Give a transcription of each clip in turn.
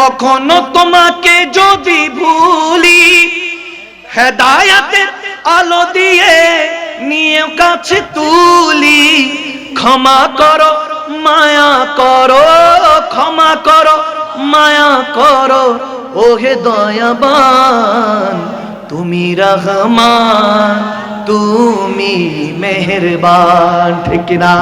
কখনো তোমাকে যদি ভুলি, হেদায়াতের আলো দিয়ে নিয়ে কাছে তুলি। ক্ষমা করো, মায়া করো, ক্ষমা করো, মায়া করো, ওহে দয়াবান, তুমি রহমান, তুমি মেহেরবান, ঠিক না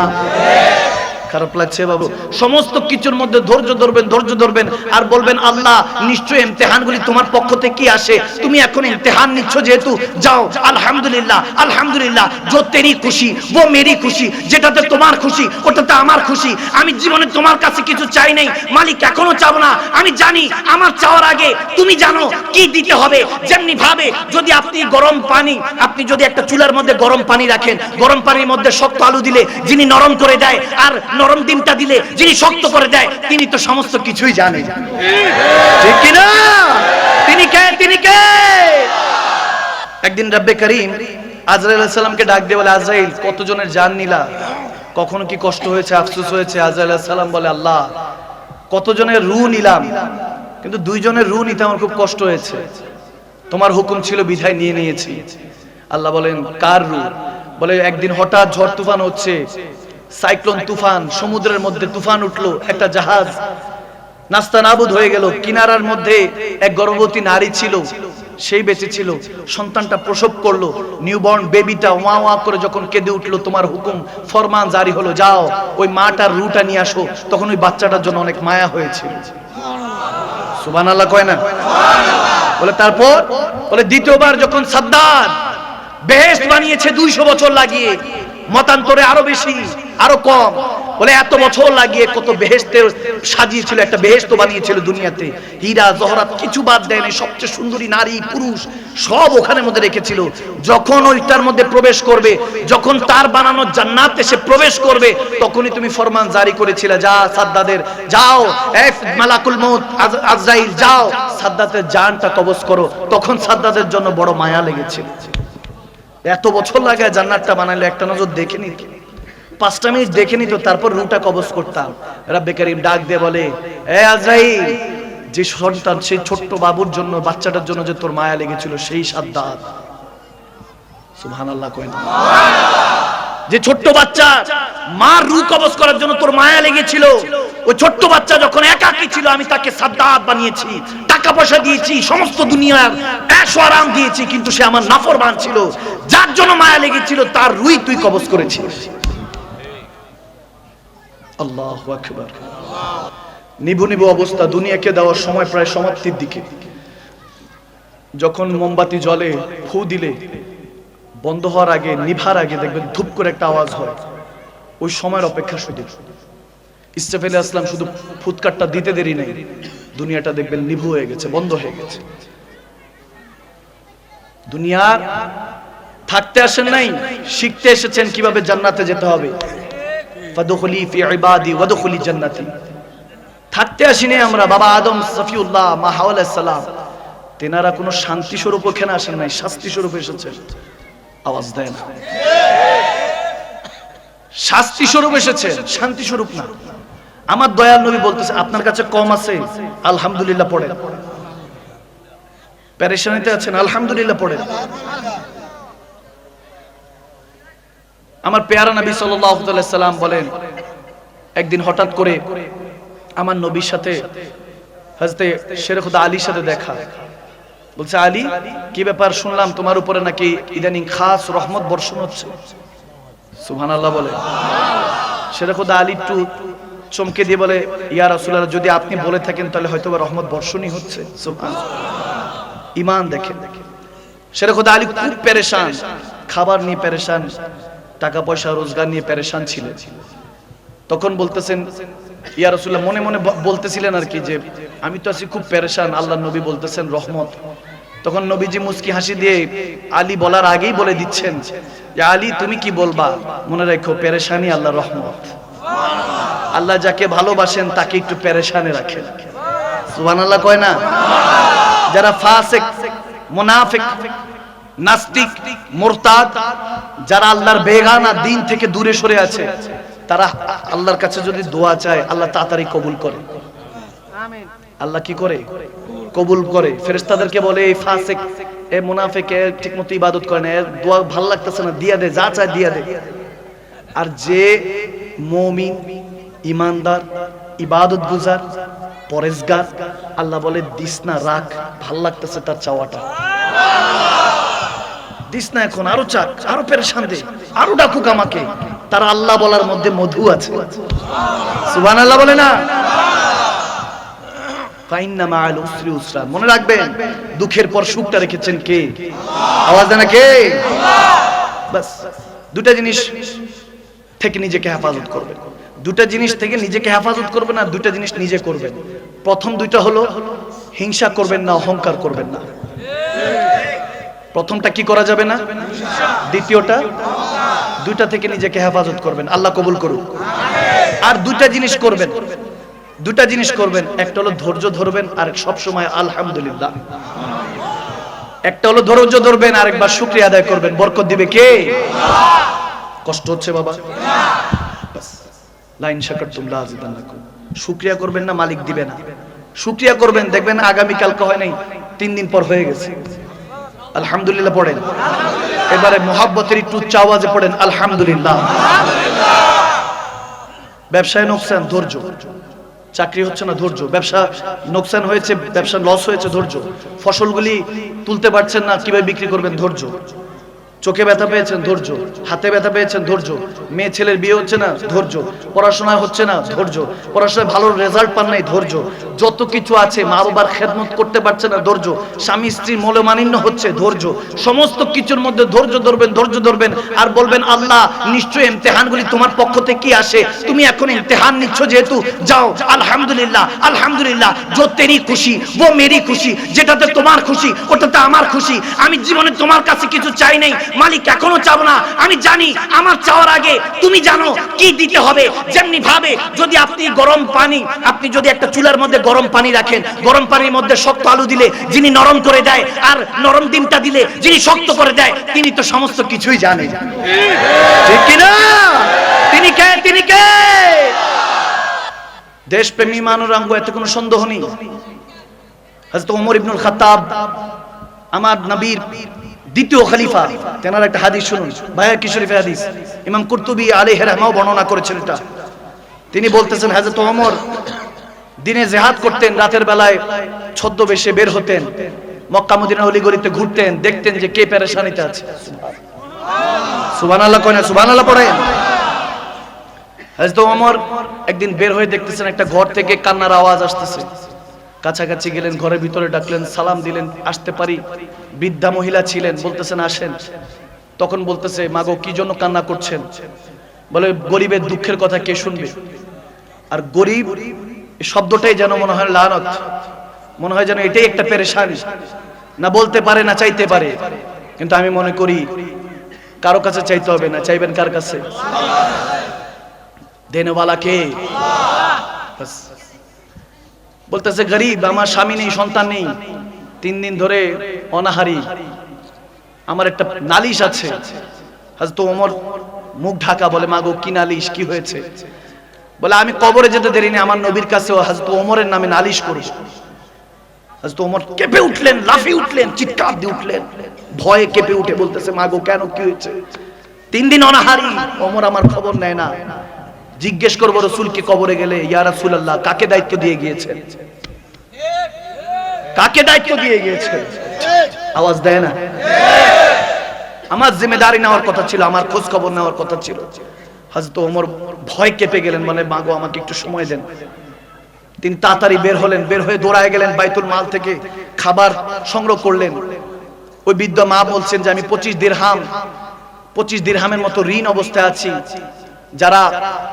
খারাপ লাগছে বাবু। সমস্ত কিছুর মধ্যে ধৈর্য ধরবেন ধৈর্য ধরবেন। আর বলবেন, আল্লাহ, নিশ্চয়ই ইমতেহানগুলি তোমার পক্ষ থেকে আসে। তুমি এখন ইমতেহান নিচ্ছ যেহেতু, যাও, আলহামদুলিল্লাহ আলহামদুলিল্লাহ। যো তেরি খুশি, ও মেরি খুশি, যেটাতে তোমার খুশি, ওটাতে আমার খুশি। আমি জীবনে তোমার কাছে কিছু চাই নাই, মালিক এখনও চাবো না। আমি জানি, আমার চাওয়ার আগে তুমি জানো কি দিতে হবে। যেমনি ভাবে যদি আপনি গরম পানি, আপনি যদি একটা চুলার মধ্যে গরম পানি রাখেন, গরম পানির মধ্যে শক্ত আলু দিলে, যিনি নরম করে দেয়, আর নরম ডিমটা দিলে যিনি শক্ত করে দেয়, তিনি তো সমস্ত কিছুই জানেন ঠিক কি না তিনি কে? তিনি কে? একদিন রব্বে করিম আজরাইল সালামকে ডাক দিয়ে বলে, আজরাইল, কতজনের জান নিলা? কখনো কি কষ্ট হয়েছে, আফসোস হয়েছে? আজরাইল সালাম বলে, আল্লাহ, কতজনের রু নিলাম? কিন্তু দুইজনের রু নিতে আমার খুব কষ্ট হয়েছে। তোমার হুকুম ছিল, বিধায় নিয়ে নিয়েছি। আল্লাহ বলেন, কার রু? বলে, একদিন হঠাৎ ঝড় তুফান হচ্ছে। সাইক্লোন তুফান, সমুদ্রের মধ্যে তুফান উঠল, একটা জাহাজ। নাস্তা নাবুদ হয়ে গেল, কিনারার মধ্যে এক গর্ভবতী নারী ছিল, সেই বেঁচে ছিল। সন্তানটা প্রসব করল নিউবর্ন বেবিটা ওয়া ওয়া করে যখন কেঁদে উঠল, তোমার হুকুম, ফরমান জারি হলো, যাও। ওই মাটার রুটা নিয়ে আসো। তখন ওই বাচ্চাটার জন্য অনেক মায়া হয়েছিল সুবান আল্লাহ কয় না? বলে, তারপর? বলে, দ্বিতীয়বার যখন সাদ্দার বেহেস্ট বানিয়েছে দুইশো বছর লাগিয়ে, মতান্তরে আরও বেশি আরও কম। বলে এত বছর লাগিয়ে কত বেহেস্তের সাজিয়েছিল, একটা বেহেস্ত বানিয়েছিল দুনিয়াতে। হীরা জহরাত কিছু বাদ দেয় নাই সবচেয়ে সুন্দরী নারী, পুরুষ, সব ওখানে মধ্যে রেখেছিল। যখন ওইটার মধ্যে প্রবেশ করবে, যখন তার বানানো জান্নাত এসে প্রবেশ করবে, তখনই তুমি ফরমান জারি করেছিলে, যা সাদ্দাদের, যাও এফ মালাকুল মউত আজরাইল, যাও। সাদ্দাতের জানটা কবজ করো। তখন সাদ্দাতের জন্য বড় মায়া লেগেছিল এত বছর লাগে জান্নাতটা বানাইলে, একটা নজর দেখে নিত। পাঁচটা মিনিট দেখে নিত, তারপর রুটা কবজ করতাম। রাব্বে করিম ডাক দিয়ে বলে, এ যে সন্তান, সেই ছোট্ট বাবুর জন্য, বাচ্চাটার জন্য যে তোর মায়া লেগেছিল, সেই সাদ্দাত সুবহানাল্লাহ যে ছোট্ট বাচ্চা, মার রু কবজ করার জন্য তোর মায়া লেগেছিল, ওই ছোট্ট বাচ্চা যখন একাকী ছিল, আমি তাকে সাদ্দাত বানিয়েছি, টাকা পয়সা দিয়েছি, সমস্ত দুনিয়ার আরাম দিয়েছি, কিন্তু সে আমার নাফরমান ছিল। যার জন্য মায়া লেগেছিল, তার রুই তুই কবজ করেছিস। আল্লাহু আকবার। নিবু নিবু অবস্থা, দুনিয়াকে দেওয়ার সময় প্রায় সমাপ্তির দিকে। যখন মোমবাতি জলে ফু দিলে, বন্ধ হওয়ার আগে, নিভার আগে দেখবেন ধূপ করে একটা আওয়াজ হয়। ওই সময়ের অপেক্ষা শুধু। ইস্তেফেল আসলাম শুধু ফুৎকারটা দিতে দেরি নেই। দুনিয়াটা দেখবেন নিভু হয়ে গেছে, বন্ধ হয়ে গেছে। দুনিয়ার থাকতে আসেন নাই, শিখতে এসেছেন কীভাবে জান্নাতে যেতে হবে। ফাদখুলি ফি ইবাদি ওয়াদখুলি জান্নাতি। থাকতে আসিনি আমরা, বাবা আদম সফিউল্লাহ মা হাওয়াল সালাম তেনারা কোনো শান্তি স্বরূপ ওখানে আসেন নাই, শাস্তি স্বরূপ এসেছেন আওয়াজ দেয় না। শাস্তি স্বরূপ এসেছে, শান্তি স্বরূপ না। আমার দয়াল নবী বলতেছে, আপনার কাছে কম আছে, আলহামদুলিল্লাহ পড়েন। প্যারেশানিতে আছেন, আলহামদুলিল্লাহ পড়েন। আমার পেয়ারা নবী সাল্লাম বলেন, একদিন হঠাৎ করে আমার নবীর সাথে হযরতে শের খুদা আলীর সাথে দেখা। বলছে, আলী, কি ব্যাপার শুনলাম তোমার উপরে নাকি ইদানিং খাস রহমত বর্ষণ হচ্ছে? সুবহানাল্লাহ বলে। শের খুদা আলী একটু চমকে দিয়ে বলে, ইয়া রাসূলুল্লাহ, যদি আপনি বলে থাকেন তাহলে হয়তো রহমত বর্ষণই হচ্ছে। সুবহানাল্লাহ। ইমান দেখেন। শের খুদা আলী খুব পেরেশান, খাবার নিয়ে পেরেশান। টাকা পয়সা রোজগার নিয়ে পেরেশান ছিলেন। তখন বলতেছেন, ইয়া রাসূলুল্লাহ, মনে মনে বলতেছিলেন আর কি যে, আমি তো আছি খুব পেরেশান আল্লাহ নবী বলতেছেন রহমত। তখন নবীজি মুস্কি হাসি দিয়ে আলী বলার আগেই বলে দিচ্ছেন যে আলী, তুমি কি বলবা? মনে রেখো, পেরেশানি আল্লাহ রহমত। আল্লাহ যাকে ভালোবাসেন, তাকে একটু পেরেশানে রাখেন। সুবহানাল্লাহ কয় না? যারা ফাসিক, মুনাফিক নাস্তিক, মুরতাদ, যারা আল্লাহর বেগানা দিন থেকে দূরে সরে আছে, তারা আল্লাহর কাছে যদি দোয়া চায়, আল্লাহ তাড়াতাড়ি কবুল করে। আল্লাহ কি করে? কবুল করে। ফেরেশতাদেরকে বলে, এই ফাসিক এ মুনাফিক ঠিকমতো ইবাদত করে না দোয়া ভালো লাগতেছে না, দিয়া দে, যা চায় দিয়া দে। আর যে মমিন, ইমানদার, ইবাদত গুজার, পরেশগার, আল্লাহ বলে, দিস না, রাখ, ভালো লাগতেছে তার চাওয়াটা। দিস না এখন আরও চাক, আরও পেরেশান দে, আরও ডাকুক আমাকে। তার আল্লাহ বলার মধ্যে মধু আছে। সুবান আল্লাহ বলে না? মনে রাখবেন, দুঃখের পর সুখটা রেখেছেন কে? আওয়াজ দেন না কে? দুটা জিনিস থেকে নিজেকে হেফাজত করবেন। দুটা জিনিস থেকে নিজেকে হেফাজত করবেন আর দুটা জিনিস নিজে করবেন। প্রথম দুইটা হলো, হিংসা করবেন না, অহংকার করবেন না। প্রথমটা কি করা যাবে না? দ্বিতীয়টা, দুইটা থেকে নিজেকে হেফাজত করবেন। আল্লাহ কবুল করুক। আর দুইটা জিনিস করবেন। দুটা জিনিস করবেন। একটা হলো ধৈর্য ধরবেন আর সব সময় আলহামদুলিল্লাহ। একটা হলো ধৈর্য ধরবেন, আরেকবার শুক্রিয়া আদায় করবেন। বরকত দিবে কে? কষ্ট হচ্ছে বাবা। লাইন শাকারতুম লা আযিদান্নাকুম শুকরিয়া করবেন না, মালিক দিবে না। শুকরিয়া করবেন, দেখবেন আগামী কালকে হয় নাই, তিন দিন পর হয়ে গেছে। আলহামদুলিল্লাহ পড়েন। এবারে মোহাব্বতের একটু উচ্চ আওয়াজে পড়েন, আলহামদুলিল্লাহ। ব্যবসায় নোকসান, ধৈর্য। চাকরি হচ্ছে না, ধৈর্য। ব্যবসা নোকসান হয়েছে, ব্যবসা লস হয়েছে, ধৈর্য। ফসলগুলি তুলতে পারছেন না, কীভাবে বিক্রি করবেন, ধৈর্য। চোখে ব্যথা পেয়েছেন ধৈর্য, হাতে ব্যথা পেয়েছেন ধৈর্য। মেয়ে ছেলের বিয়ে হচ্ছে না ধৈর্য, পড়াশোনা হচ্ছে না ধৈর্য। পড়াশোনায় ভালো রেজাল্ট পান নাই ধৈর্য। যত কিছু আছে মা বাবার খেদমত করতে পারছে না ধৈর্য। স্বামী স্ত্রীর মলমানিন্য হচ্ছে ধৈর্য। সমস্ত কিছুর মধ্যে ধৈর্য ধরবেন ধৈর্য ধরবেন আর বলবেন, আল্লাহ, নিশ্চয়ই ইমতেহানগুলি তোমার পক্ষ থেকে কি আসে। তুমি এখন ইমতেহান নিচ্ছ যেহেতু, যাও, আলহামদুলিল্লাহ আলহামদুলিল্লাহ। जो তেরি খুশি, ও মেরি খুশি, যেটাতে তোমার খুশি, ওটাতে আমার খুশি। আমি জীবনে তোমার কাছে কিছু চাই নাই মালিক, এখনও চাবো না। আমি জানি, আমার চাওয়ার আগে তুমি জানো কি দিতে হবে। যেমনি ভাবে যদি আপনি গরম পানি, আপনি যদি একটা চুলার মধ্যে গরম পানি রাখেন, গরম পানির মধ্যে শক্ত আলু দিলে যিনি নরম করে দেয় আর নরম ডিমটা দিলে যিনি শক্ত করে দেয়, তিনি তো সমস্ত কিছুই জানেন ঠিক কিনা? তিনি কে? তিনি কে? দেশপ্রেমী মানুরাঙ্গ, এতে কোনো সন্দেহ নেই। হযরত ওমর ইবনুল খাত্তাব, আমার নবীর দ্বিতীয় খলিফা। তেনার একটা হাদিস শুনুন। ভাইয়া, কি শরীফে হাদিস? ইমাম কুরতুবি আলাইহি রাহমাও বর্ণনা করেছেন এটা। তিনি বলতেছেন হযরত ওমর দিনে জেহাদ করতেন, রাতের বেলায় ছদ্মবেশে বের হতেন, মক্কা মদিনা অলিগলিতে ঘুরতেন, দেখতেন যে কে পেরেশানিতে আছে। সুবহানাল্লাহ কয় না, সুবহানাল্লাহ পড়েন হযরত ওমর একদিন বের হয়ে দেখতেছেন একটা ঘর থেকে কান্নার আওয়াজ আসতেছে। কাছাকাছি গেলেন, ঘরের ভিতরে ডাকলেন, সালাম দিলেন, আসতে পারি? বৃদ্ধা মহিলা ছিলেন, বলতেছেন, আসেন। তখন বলতেছে, মাগো, কি জন্য কান্না করছেন? বলে, গরিবের দুঃখের কথা কে শুনবে? আর গরিব শব্দটাই যেন মনে হয় লানত। মনে হয় যেন এটাই একটা পেরেশানি। না বলতে পারে, না চাইতে পারে। কিন্তু আমি মনে করি, কারও কাছে চাইতে হবে না। চাইবেন কার কাছে? দেনওয়ালা কে। বলতেছে, গরিব, আমার স্বামী নেই, সন্তান নেই। তিন দিন ধরে অনাহারি। আমার একটা নালিশ আছে। হাজতো ওমর মুখ ঢাকা বলে, মাগো, কি নালিশ? কি হয়েছে? বলে, আমি কবরে যেতে দেরি নেই, আমার নবীর কাছে হাজতো ওমরের নামে নালিশ করি। হাজতো ওমর কেঁপে উঠলেন, লাফিয়ে উঠলেন, চিৎকার দিয়ে উঠলেন। ভয়ে কেঁপে উঠে বলতেছে, মাগো, কেন? কি হয়েছে? তিন দিন অনাহারি। ওমর আমার খবর নেয় না। জিজ্ঞেস করব, রসুলকে কবরে গেলে ইয়া রাসূলুল্লাহ কাকে দায়িত্ব দিয়ে গিয়েছে কাকে দায়িত্ব দিয়ে গিয়েছে আওয়াজ দেয় না? আমার জিম্মেদারি নেওয়ার কথা ছিল, আমার খোঁজ খবর নেওয়ার কথা ছিল। ওমর ভয় কেঁপে গেলেন মানে মাগো, আমাকে একটু সময় দেন। তিনি তাড়াতাড়ি বের হলেন, বের হয়ে দৌড়ায় গেলেন, বাইতুল মাল থেকে খাবার সংগ্রহ করলেন। ওই বৃদ্ধ মা বলছেন যে, আমি পঁচিশ দিরহাম, পঁচিশ দিরহামের মতো ঋণ অবস্থায় আছি। যারা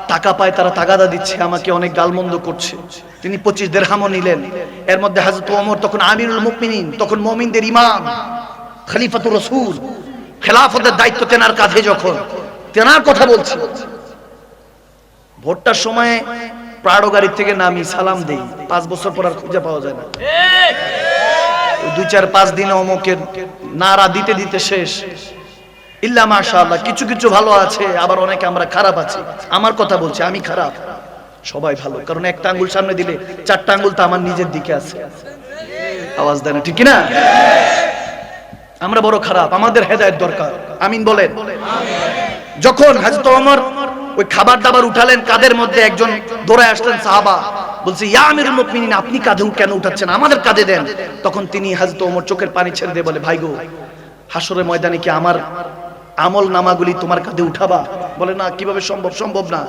টাকা পায়, তারা তাগাদা দিচ্ছে, আমাকে অনেক গালমন্দ করছে। তিনি পঁচিশ দেড়হামও নিলেন। এর মধ্যে হাজরত ওমর, তখন আমিরুল মুকমিনিন তখন মমিনদের ইমাম, খলিফাতুর রসুল, খেলাফতের দায়িত্ব তেনার কাঁধে যখন, তেনার কথা বলছি। ভোটটার সময় প্রাড়ো গাড়ির থেকে নামি, সালাম দেই। পাঁচ বছর পর আর খুঁজে পাওয়া যায় না। দুই, চার, পাঁচ দিনে অমকের নারা দিতে দিতে শেষ। ইল্লা মাশাআল্লাহ, কিছু কিছু ভালো আছে, আবার অনেকে আমরা খারাপ আছি। আমার কথা বলছি, আমি খারাপ। সবাই ভালো, কারণ একটা আঙ্গুল সামনে দিলে চারটা আঙ্গুল তো আমার নিজের দিকে আছে। আওয়াজ দেয় না, ঠিক না আমরা বড় খারাপ, আমাদের হেদায়েত দরকার। আমিন বলেন। যখন হাজরত ওমর ওই খাবার দাবার উঠালেন, কাদের মধ্যে একজন দৌড়ায় আসলেন সাহাবা, বলছে, ইয়া আমিরুল মুমিনিন, আপনি কাঁধে কেন উঠাচ্ছেন? আমাদের কাঁধে দেন। তখন তিনি হাজরত ওমর চোখের পানি ছেড়ে দিয়ে বলে, ভাই গো হাসরের ময়দানে কি আমার আমল নামাগুলি তোমার কাঁধে উঠাবা। বলে, না, কীভাবে সম্ভব? সম্ভব না।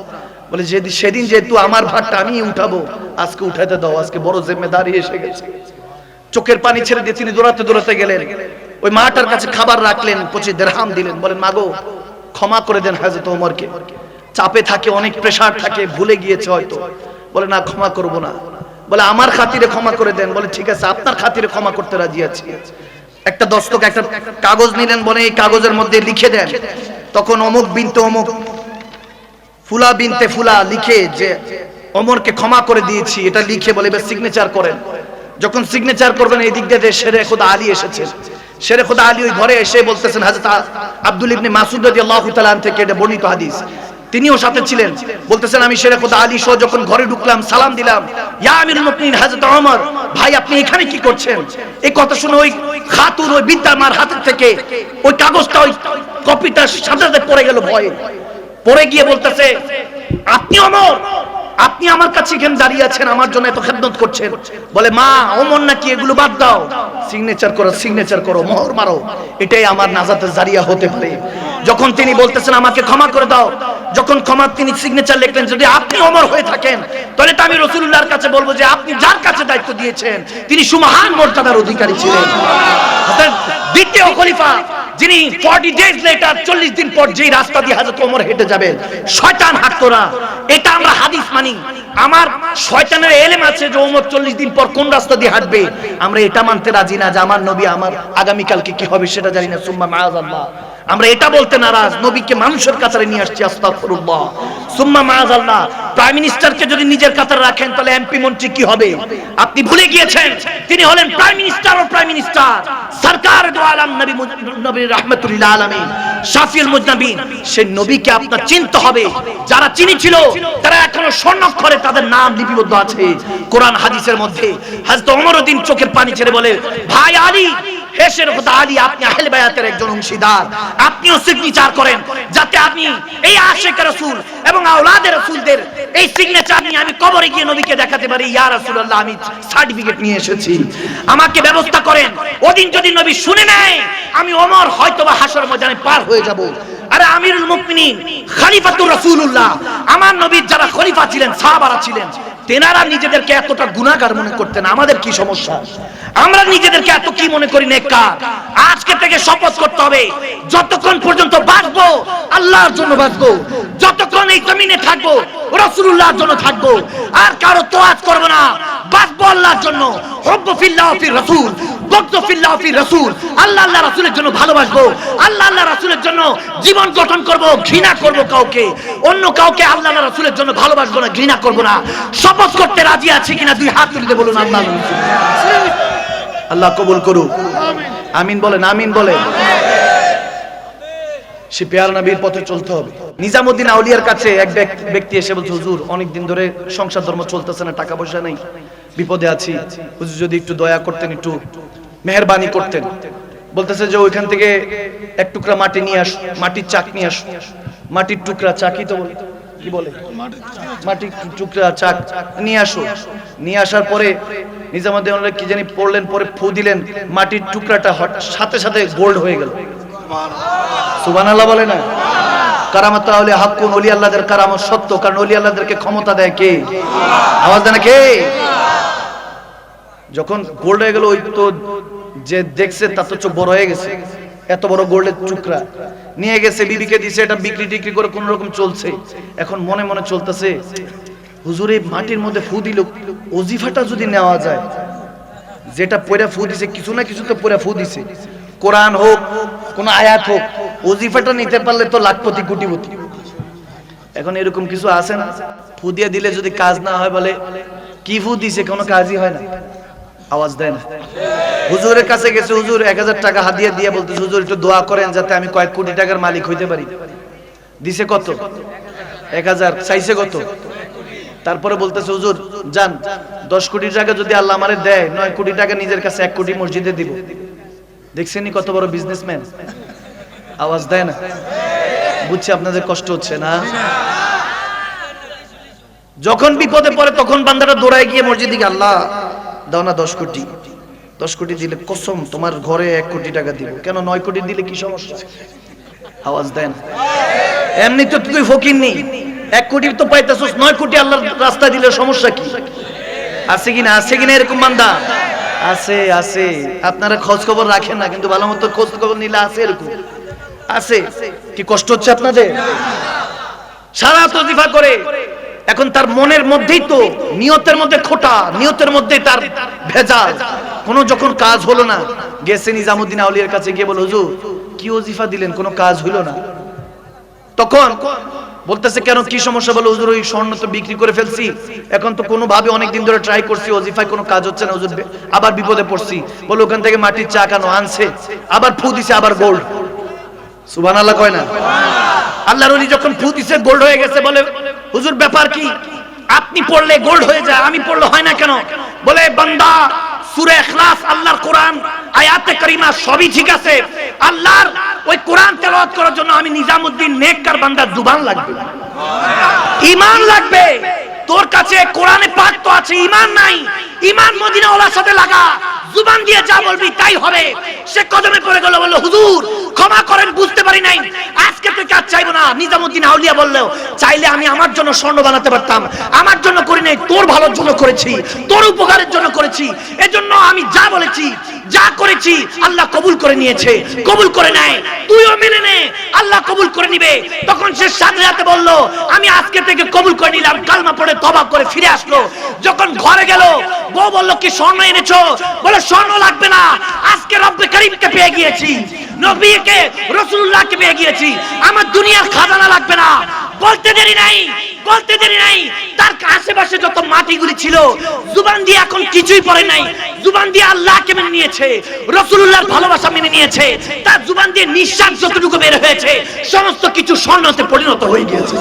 বলে যেদিন সেদিন যেহেতু আমার ভাতটা আমি উঠাবো, আজকে উঠাইতে দাও, আজকে বড় জিম্মেদারি এসে গেছে। চোখের পানি ছেড়ে দিয়ে তিনি দৌড়াতে দৌড়াতে গেলেন। ওই মাটার কাছে খাবার রাখলেন, পঁচিশ দেড়হাম দিলেন। বলেন, মাগো, ক্ষমা করে দেন হাজরত ওমরকে। চাপে থাকে, অনেক প্রেসার থাকে, ভুলে গিয়েছে হয়তো। বলে, না, ক্ষমা করব না। বলে, আমার খাতিরে ক্ষমা করে দেন। বলে, ঠিক আছে, আপনার খাতিরে ক্ষমা করতে রাজি আছি। একটা দস্তক একটা কাগজ নিলেন বলে এই কাগজের মধ্যে লিখে দেন। তখন অমুক বিনতে অমুক, ফুলা বিনতে ফুলা লিখে যে অমরকে ক্ষমা করে দিয়েছি, এটা লিখে বলে এবার সিগনেচার করেন। যখন সিগনেচার করবেন, এই দিক দিয়ে শেরে খোদা আলী এসেছেন শেরে খোদা আলী ওই ঘরে এসে বলতেছেন, হাজরত আব্দুল ইবনে মাসুদ রাদিয়াল্লাহু তাআলা থেকে এটা বর্ণিত হাদিস। তিনিও সাথে ছিলেন। বলতেছেন, আমি শেরে খোদা আলী সহ যখন ঘরে ঢুকলাম, সালাম দিলাম, ইয়া আমিরুল মুমিনিন হযরত ওমর, ভাই, আপনি এখানে কি করছেন? এই কথা শুনে ওই খাতুর ওই বিদ্যা মার হাতের থেকে ওই কাগজটা, ওই কপিটা সাথে পড়ে গেল ভয়ে। পড়ে গিয়ে বলতেছে, আপনি অমর আপনি আমার কাছে এখানে দাঁড়িয়ে আছেন, আমার জন্য এত খেদমত করছেন। বলে, মা অমর নাকি এগুলো বাদ দাও। সিগনেচার করো সিগনেচার করো, মোহর মারো। এটাই আমার নাজাতের জারিয়া হতে পারে। যখন তিনি বলতেছেন, আমাকে ক্ষমা করে দাও। যখন ক্ষমা তিনি সিগনেচার লিখলেন, যদি আপনি অমর হয়ে থাকেন, তাহলে তো আমি রসুল্লাহর কাছে বলব যে আপনি যার কাছে দায়িত্ব দিয়েছেন, তিনি সুমহান মর্যাদার অধিকারী ছিলেন। দ্বিতীয় খলিফা, যিনি 40 ডেজ লেটার 40 দিন পর যেই রাস্তা দিয়ে হযরত ওমর হেঁটে যাবেন, শয়তান হাঁটতো না এটা আমরা হাদিস মানি। আমার শয়তানের এলেম আছে যে ওমর 40 দিন পর কোন রাস্তা দিয়ে হাঁটবে। আমরা এটা মানতে রাজি না যে আমার নবী আমার আগামী কালকে কি হবে সেটা জানি না। সুম্মা মাআযাল্লাহ আমরা এটা বলতে নারাজ, নবীকে মানুষের কাতারে নিয়ে আসছি, আস্তাগফিরুল্লাহ। সুম্মা মাআযাল্লাহ, প্রাইম মিনিস্টারকে যদি নিজের কাতারে রাখেন, তাহলে এমপি মন্ত্রী কি হবে? আপনি ভুলে গিয়েছেন, তিনি হলেন প্রাইম মিনিস্টার ও প্রাইম মিনিস্টার। সরকার দো আলম নবী মুজ- নবী রাহমাতুল্লাহ আলামিন, শাফিউল মুজনাবিন। সেই নবীকে আপনার চিনতে হবে। যারা চিনি ছিল তারা এখনও স্বর্ণাক্ষরে তাদের নাম লিপিবদ্ধ আছে। কোরআন হাদিসের মধ্যে হযরত ওমর উদ্দিন চোখের পানি ছেড়ে বলে, ভাই আলী হেসের খোদা আলী, আপনি আহলে বায়াতের একজন অংশীদার। আপনিও সিগনেচার করেন, যাতে আপনি এই আশেক রাসূল এবং আওলাদের রাসূলদের এই সিগনেচার নিয়ে আমি কবরে গিয়ে নবীকে দেখাতে পারি। ইয়া রাসূলুল্লাহ, আমি সার্টিফিকেট নিয়ে এসেছি। আমাকে ব্যবস্থা করেন। ওদিন যদি নবী শুনে নেয়, আমি ওমর হয়তোবা হাসর ময়দানে পার হয়ে যাব। আরে আমিরুল মুমিনিন, খলিফাতুর রাসূলুল্লাহ। আমার নবীর যারা খলিফা ছিলেন, সাহাবারা ছিলেন তেনারা নিজেদেরকে এতটা গুণাগার মনে করতেন, আমাদের কি সমস্যা? আমরা নিজেদেরকে এত কি মনে করি নেককার? আজকে থেকে শপথ করতে হবে, যতক্ষণ পর্যন্ত বাঁচবো, আল্লাহর জন্য বাঁচবো, যতক্ষণ এই জমিনে থাকব রাসূলুল্লাহর জন্য থাকব। আর কারও তোয়াজ করব না। বাঁচবো আল্লাহর জন্য। ফিল্লাহ ফির রাসূল ফিল্লাহ ফির রাসূল। আল্লাহ আল্লাহ রাসূলের জন্য ভালোবাসবো। আল্লাহ আল্লাহ রাসূলের জন্য জীবন গঠন করব, ঘৃণা করব কাউকে। অন্য কাউকে আল্লাহ আল্লাহ রাসূলের জন্য ভালোবাসবো না, ঘৃণা করব না। শপথ করতে রাজি আছে কিনা দুই হাত তুলে বলুন, আল্লাহ। আল্লাহ কবুল করুক। আমিন বলেন আমিন বলেন। সে পেয়ার নবীর পথে চলতে হবে। নিজামুদ্দিন আউলিয়ার কাছে এক ব্যক্তি এসে বলছে, হুজুর অনেক দিন ধরে সংসার ধর্ম চলতেছে না, টাকা পয়সা নেই, বিপদে আছি। হুজুর, যদি একটু দয়া করতেন, একটু মেহরবানি করতেন। বলতেছে যে, ওইখান থেকে এক টুকরা মাটি নিয়ে আস, মাটির চাক নিয়ে আস। মাটির টুকরা চাকি তো কি বলে? মাটির টুকরা চাক নিয়ে আসো। নিয়ে আসার পরে নিজামুদ্দিন কি জানি পড়লেন, পরে ফু দিলেন, মাটির টুকরাটা সাথে সাথে গোল্ড হয়ে গেল। সুবহানাল্লাহ। বলে না? তাহলে কারামত সত্য, কারণ আল্লাহদেরকে ক্ষমতা দেয় কে? আওয়াজ দেয় না কে? যখন গোল্ড হয়ে যে দেখছে বড় হয়ে গেছে। এত বড় গোল্ডের নিয়ে গেছে দিছে, এটা করে কোন রকম চলছে। এখন মনে মনে চলতেছে, হুজুর এই মাটির মধ্যে ফু দিল অজিফাটা যদি নেওয়া যায়, যেটা পয়রা ফু দিছে, কিছু না কিছু তো পয়রা ফু দিছে। কোরআন হোক, কোন আয়াত হোক, ওজিফাটা নিতে পারলে তো লাখপতি কোটিপতি। এখন এরকম কিছু আছে না? ফু দিয়ে দিলে যদি কাজ না হয় বলে, কি ফু দিছে কোনো কাজই হয় না। আওয়াজ দেয় না। হুজুরের কাছে গেছে, হুজুর, এক হাজার টাকা হাদিয়া দিয়ে বলতে হুজুর, একটু দোয়া করেন যাতে আমি কয়েক কোটি টাকার মালিক হইতে পারি। দিছে কত? এক হাজার। চাইছে কত? তারপরে বলতেছে, হুজুর, যান, দশ কোটি টাকা যদি আল্লাহ আমারে দেয়, নয় কোটি টাকা নিজের কাছে, এক কোটি মসজিদে দিব। দেখছেনি কত বড় বিজনেসম্যান আওয়াজ দেয় না। বুঝছি আপনাদের কষ্ট হচ্ছে না? যখন বিপদে পড়ে তখন বান্দাটা দৌড়ায় গিয়ে মসজিদে গিয়ে আল্লাহ, দাও না দশ কোটি। দশ কোটি দিলে কসম, তোমার ঘরে এক কোটি টাকা দিব। কেন নয় কোটি দিলে কি সমস্যা? আওয়াজ দেন এমনি তো তুই ফকির নেই এক কোটি তো পাইতেছস, নয় কোটি আল্লাহর রাস্তা দিলে সমস্যা কি? আছে কিনা আছে কিনা এরকম বান্দা? আছে আছে। আপনারা খোঁজ খবর রাখেন না, কিন্তু ভালো মতো খোঁজ খবর নিলে আছে এরকম। আছে। কি কষ্ট হচ্ছে আপনাদের? সারা তজিফা করে। এখন তার মনের মধ্যেই তো, নিয়তের মধ্যে খোটা, নিয়তের মধ্যে তার ভেজাল। কোনো যখন কাজ হলো না, গেছে নিজামুদ্দিন আউলিয়ার কাছে গিয়ে বল, হুজুর, কি ওজিফা দিলেন? কোনো কাজ হইল না। তখন বলতেছে, কেন কি সমস্যা? বলো, হুজুর, ওই স্বর্ণ তো বিক্রি করে ফেলছি। এখন তো কোনো ভাবে অনেকদিন ধরে ট্রাই করছি ওজিফায় কোনো কাজ হচ্ছে না, হুজুর আবার বিপদে পড়ছি। বলে, ওখান থেকে মাটির চা কেন আনছে? আবার ফু দিছে, আবার গোল্ড সুবহানাল্লাহ কয় না? আল্লাহর ওলি যখন ফু দিছে গোল্ড হয়ে গেছে, বলে, হুজুর, ব্যাপার কি? আপনি পড়লে গোল্ড হয়ে যায়, আমি পড়লে হয় না কেন? বলে, বান্দা সূরা এখলাস আল্লাহর কোরআন, আয়াতে করিমা সবই ঠিক আছে। আল্লাহর ওই কোরআন করার জন্য আমি নিজামউদ্দিন নেককার বান্দার লাগবে। ঈমান লাগবে। তোর কাছে কোরআনে পাক তো আছে, ঈমান নাই। ঈমান মদিনা ওলার সাথে লাগা। জুবান দিয়ে যা বলবি তাই হবে। সে কদমে পড়ে গেল, বলল, হুজুর ক্ষমা করেন, বুঝতে পারি নাই। আজকে থেকে আর চাইব না। নিজামুদ্দিন আউলিয়া বললেও, চাইলে আমি আমার জন্য স্বর্ণ বানাতে পারতাম। আমার জন্য করি নাই, তোর ভালোর জন্য করেছি, তোর উপকারের জন্য করেছি। এজন্য আমি যা বলেছি, যা করেছি, আল্লাহ কবুল করে নিয়েছে। কবুল করে নেয়। তুইও মেনে নে, আল্লাহ কবুল করে নিবে। তখন সে সাথে সাথে বলল, আমি আজকে থেকে কবুল করে নিলাম। কালমা পড়ে তবা করে ফিরে আসলো। যখন ঘরে গেল, বউ বলল, কি স্বর্ণ এনেছো? বলে, স্বর্ণ লাগবে না। আজকে রব্বে করিমকে পেয়ে গিয়েছি। নবীকে রসুল্লাহকে পেয়ে গিয়েছি। আমার দুনিয়ার খাজানা লাগবে না। বলতে দেরি নাই, বলতে দেরি নাই। তার আশেপাশে যত মাটিগুলি ছিল, জুবান দিয়ে এখন কিছুই পড়ে নাই। জুবান দিয়ে আল্লাহকে মেনে নিয়েছে রসুল্লাহর ভালোবাসা মেনে নিয়েছে। তার জুবান দিয়ে নিঃশ্বাস যতটুকু বের হয়েছে, সমস্ত কিছু স্বর্ণতে পরিণত হয়ে গিয়েছে।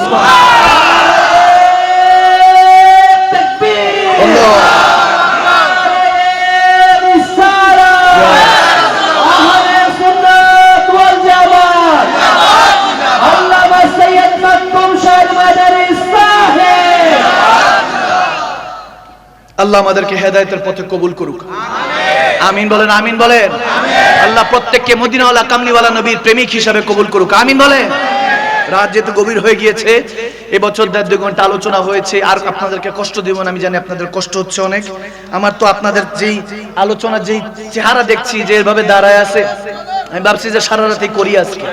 আমাদেরকে হেদায়েতের পথে কবুল করুক। আমিন বলেন আমিন বলেন। আল্লাহ প্রত্যেককে মদিনাওয়ালা, কামলিওয়ালা নবীর প্রেমিক হিসাবে কবুল করুক। আমিন বলেন। রাত যেহেতু গভীর হয়ে গিয়েছে, এবছর দেড় দুই ঘণ্টা আলোচনা হয়েছে, আর আপনাদেরকে কষ্ট দিব না, আমি জানি আপনাদের কষ্ট হচ্ছে অনেক। আমার তো আপনাদের যেই আলোচনা, যেই চেহারা দেখছি, যে এভাবে দাঁড়ায় আছে, আমি ভাবছি যে সারা রাতেই করি আজকে।